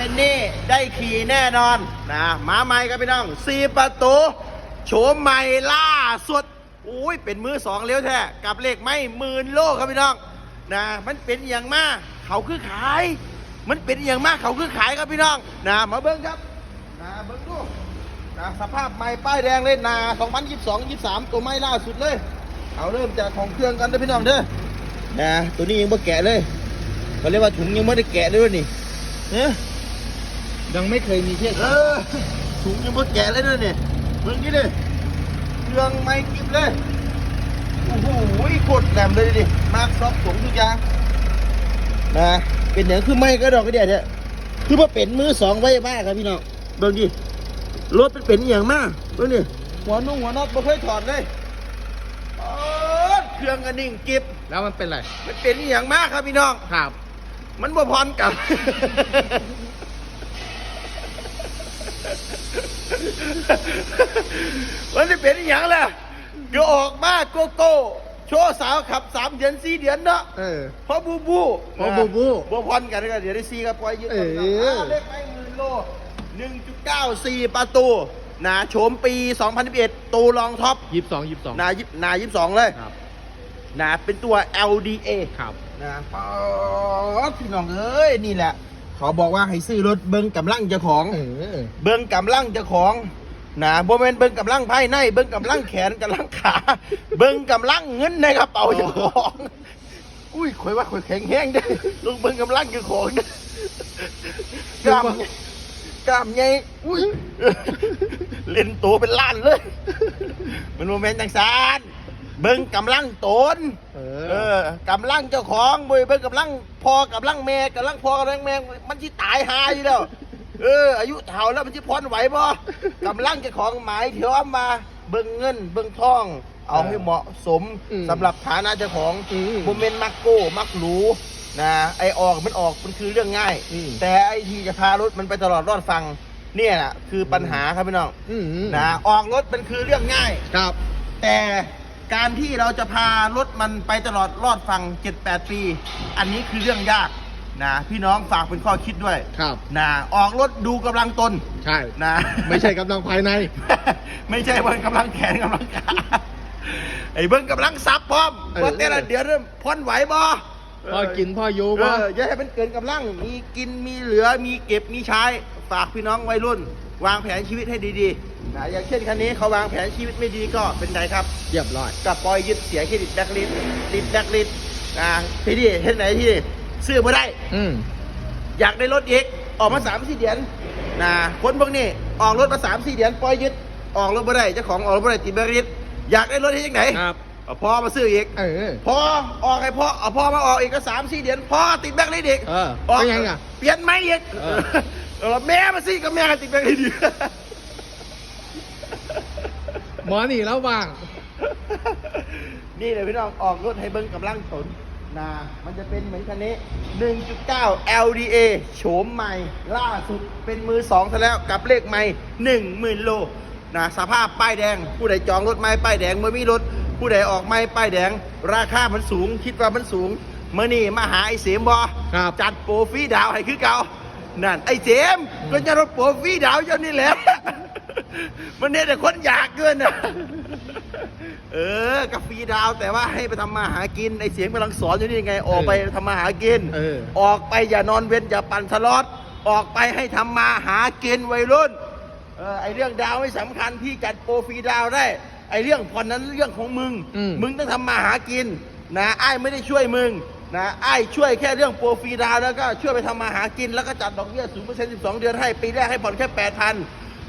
เป็นนี่ได้ขี่แน่นอนนะมาใหม่ครับพี่น้องสี่ประตูโฉมใหม่ล่าสุดอุ้ยเป็นมือสองเลี้ยวแท้กับเลขไม่หมื่นโลครับพี่น้องนะมันเป็นอย่างมากเขาคือขาย มันเป็นอย่างมากเขาคือขายครับพี่น้องนะมาเบิ้งครับนะเบิ้งดูนะสภาพใหม่ป้ายแดงเลยนา2022 23 ตัวใหม่ล่าสุดเลย เอาเริ่มจากของเครื่องกันเด้อพี่น้องเด้อนะตัวนี้ยังไม่แกะเลยเขาเรียกว่าถุงยังไม่ได้แกะด้วยนี่เอ๊ะ ยังไม่เคยมีเทียบเออถุงยังไม่แกะเลยด้วยนี่เบิ่งนี่ดิเครื่องไม่กิบเลย โอ้โหกดแหลมเลยดิ มาร์คซอฟถุงทุกอย่างนะเป็นอย่างคือไม่ก็ดอกก็เดียวเนี่ยคือว่าเป็นมือสองไว้มากครับพี่น้องเบิ่งดิรถเป็นเป็นอหย่างมากเบิ่งดิหัวนุ่งหัวน็อตไม่เคยถอดเลยเออเครื่องกันนิ่งกิบแล้วมันเป็นไรมันเป็นอหย่างมากครับพี่น้องครับ มันบ่พรกับ มันจะเป็นอหย่างแหละก็ออกมาโกโก้โชว์สาวขับสามเดือนสี่เดือนเนาะเออเพราะบูบูเพราะบูบูบ่พรกันก็เดี๋ยวได้ซีกับปล่อยยืดเออเลขไปหมื่นโลหนึ่งจุดเก้าสี่ประตูนะโฉมปี 2011 ตูรองท็อปยี่สิบสองยี่สิบสองนายิบนายิบสองเลยครับนะเป็นตัว LDA ครับนะป๊อดพี่น้องเอ้ย นี่แหละ เขาบอกว่าให้ซื้อรถเบิ้งกำลังเจ้าของ เออ เบิ้งกำลังเจ้าของนะบ่แม่นเบิ้งกำลังภายใน เบิ้งกำลังแขนกำลังขา เบิ้งกำลังเงินในกระเป๋าเจ้าของ อุ้ยข่อยว่าข่อยแข็งแห้งเด้อลงเบิ้งกำลังเจ้าของเด้อกล้ามกล้ามใหญ่อุ้ยเล่นตัวเป็นล้านเลย มันโมเมนต์จังสารเบิ้งกำลังตน เอเออ อกำลังเจ้าของบุยเบิ่งกำลัง พอกำลังแม่กำลังพอกำลังแม่มันที่ตายหาอยู่แล้ว เออ อายุเท่าแล้วมันที่พรไหวบ่กำลังเจ้าของหมายเถียวมาเบิ่งเงิน เบิ่งทอง เอาให้เหมาะสมอืมสำหรับฐานะเจ้าของอืมโมเมนต์มักโก้มักหรูนะไอออกมันออกมันคือเรื่องง่าย อืม แต่ไอที่จะพารถมันไปตลอดรอดฟังเนี่ยแหละคือปัญหาครับพี่น้องอืมนะออกรถมันคือเรื่องง่าย ครับ แต่ การที่เราจะพารถมันไปตลอดรอดฟัง 7-8 ปี อันนี้คือเรื่องยากนะพี่น้องฝากเป็นข้อคิดด้วยครับนะออกรถดูกำลังตน ใช่นะ ไม่ใช่กำลังภายใน ไม่ใช่เบิ้งกำลังแขนกำลังขาไอ้เบิ้งกำลังซับพร้อมเออว่าแต่ละเดี๋ยวเริ่มพ่นไหวบ่พ่อกินพ่ออยู่เอป่ะออย่าให้มันเกินกำลังมีกินมีเหลือมีเก็บมีใช้ ฝากพี่น้องวัยรุ่น วางแผนชีวิตให้ดีๆ นะอย่างเช่นคันนี้เขาวางแผนชีวิตไม่ดีก็เป็นไรครับเรียบร้อยกับปล่อยยึดเสียเครดิตแบล็คลิสต์ติดแบล็คลิสต์อ่าที่นี่เห็นไหนที่นี่ซื้อมาได้ อืมอยากได้รถอีกออกมาสามสี่เดือนนะคนพวกนี้ออกรถมาสามสี่เดือนปล่อยยึดออกรถมาได้เจ้าของออกรถมาได้ติดแบล็คลิสต์อยากได้รถที่ยังไงครับเอาพ่อมาซื้ออีกเออพอออกให้พ่อเอาพ่อมาออกอีกก็สามสี่เดือนพ่อติดแบล็คลิสต์อีกเออออกเป็นไงอะเปลี่ยนไม่อีกเออเออแม่มาสิก็แม่ก็ติดแบล็คลิสต์อีก หมอนี่แล้วบ้าง นี่เลยพี่น้องออกรถให้เบิ้งกำลังสนนะมันจะเป็นเหมือนคันนี้ 1.9 LDA โฉมใหม่ล่าสุดเป็นมือสองซะแล้วกับเลขใหม่ 10,000 โลนะสภาพป้ายแดง ผู้ใดจองรถใหม่ป้ายแดงเมื่อมีรถ ผู้ใดออกใหม่ป้ายแดง ราคามันสูง คิดว่ามันสูงเมื่อนี่มาหาไอ้เสียมบอครับจัดโปรฟรีดาวให้คือเก่านั่นไอ้เจมส์ก็จะรถโปรฟรีดาวเจ้านี่แหละ มันเนี่ยแต่คนอยากเกินนะเออกับฟรีดาวแต่ว่าให้ไปทำมาหากินไอเสียงกำลังสอนอยู่นี่ไง ออกไปทำมาหากินเออออกไปอย่านอนเว้นอย่าปั่นสล็อตออกไปให้ทำมาหากินวัยรุ่นเออไอเรื่องดาวไม่สำคัญพี่จัดโปรฟรีดาวได้ ไอเรื่องผ่อนนั้นเรื่องของมึงอืมมึงต้องทำมาหากิน นะไอ้ายไม่ได้ช่วยมึงนะไอ้ายช่วยแค่เรื่องโปรฟรีดาวแล้วก็ช่วยไปทำมาหากินแล้วก็จัดดอกเบี้ยศูนย์เปอร์เซ็นต์สิบสองเดือนให้ปีแรกให้ผ่อนแค่แปดพัน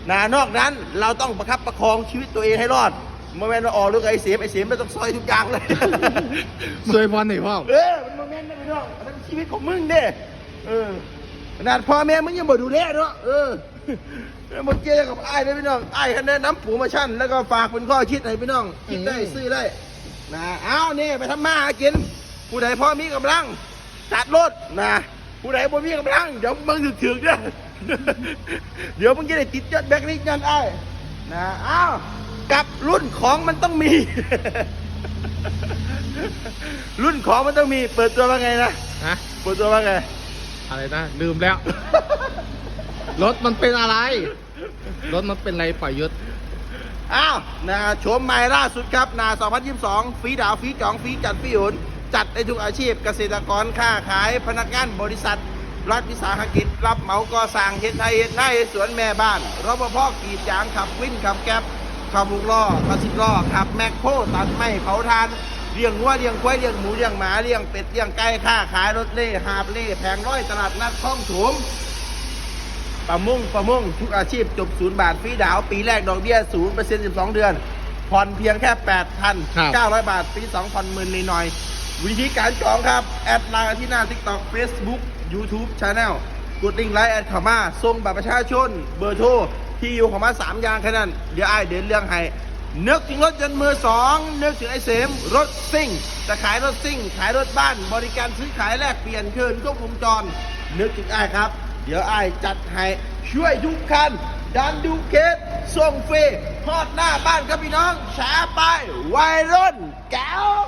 นะนอกนั้นเราต้องประคับประคองชีวิตตัวเองให้รอดเมื่อแม่นเราออกเรื่องไอ้เสียมไอ้เสียมไม่ต้องซอยทุกอย่างเลยสวยพรหน่อยพ่อเออมันโมเมนต์นะพี่น้องอันนั้นชีวิตของมึงเด้เออขนาดพ่อแม่มึงยังบ่ดูแลเนาะเออแล้วมาเจอกับไอ้ายเลยพี่น้องไอ้ายคะแนนน้ำผูมาชั่นแล้วก็ฝากเป็นข้อคิดให้พี่น้องคิดได้อืมซื้อได้นะเอานี่ไปทำมาหากินผู้ใดพ่อมีกำลังจัดรถนะผู้ใดบ่มีกำลังเดี๋ยวมึงถึกถึกๆเด้อ เดี๋ยวมึงจะได้ติดยอดแบกลิสยันไอ้ายนะเอากับรุ่นของมันต้องมี รุ่นของมันต้องมี เปิดตัวว่าไงนะฮะเปิดตัวว่าไง อะไรนะลืมแล้ว รถมันเป็นอะไร รถมันเป็นอะไรปล่อยยุทธอ้าวนะโฉมใหม่ล่าสุดครับนา2022ฟรีดาวฟรีจองฟรีจัดฟรีหยุนจัดในทุกอาชีพเกษตรกรค้าขายพนักงานบริษัท รัฐวิสาหกิจ รับเหมาก่อสร้างเฮ็ดไทยเฮ็ดไร่เฮ็ดสวนแม่บ้านรปภกรีดยางขับวินขับแก๊บขับลูกล้อขับสิบล้อขับแมคโครตัดไม้เผาทานเลี้ยงวัวเลี้ยงควายเลี้ยงหมูเลี้ยงหมาเลี้ยงเป็ดเลี้ยงไก่ค้าขายรถเล่หาบเล่แผงร้อยตลาดนัดคลองถมประมงประมงทุกอาชีพจบศูนย์บาทฟรีดาว ปีแรกดอกเบี้ยศูนย์เปอร์เซ็นต์สิบสองเดือนผ่อนเพียงแค่แปดพันเก้าร้อยบาทปีสองผ่อนหมื่นหน่อยๆวิธีการจองครับ แอดไลน์ที่หน้า TikTok Facebook YouTube Channel กดลิงก์ไลน์แอดเข้ามาส่งบัตรประชาชน เบอร์โทรที่อยู่เข้ามาสามอย่างแค่นั้น เดี๋ยวไอเดินเรื่องให้นึกถึงรถยนต์มือสองนึกถึงไอเสมรถซิ่งจะขายรถซิ่ง ขายรถบ้าน บริการซื้อขายแลกเปลี่ยนคืนครบวงจร นึกถึงไอครับ เดี๋ยวไอจัดให้ช่วยทุกคันดันดูเคสส่งฟรีทอดหน้าบ้านครับพี่น้องช้าไปวัยรุ่นแก้ว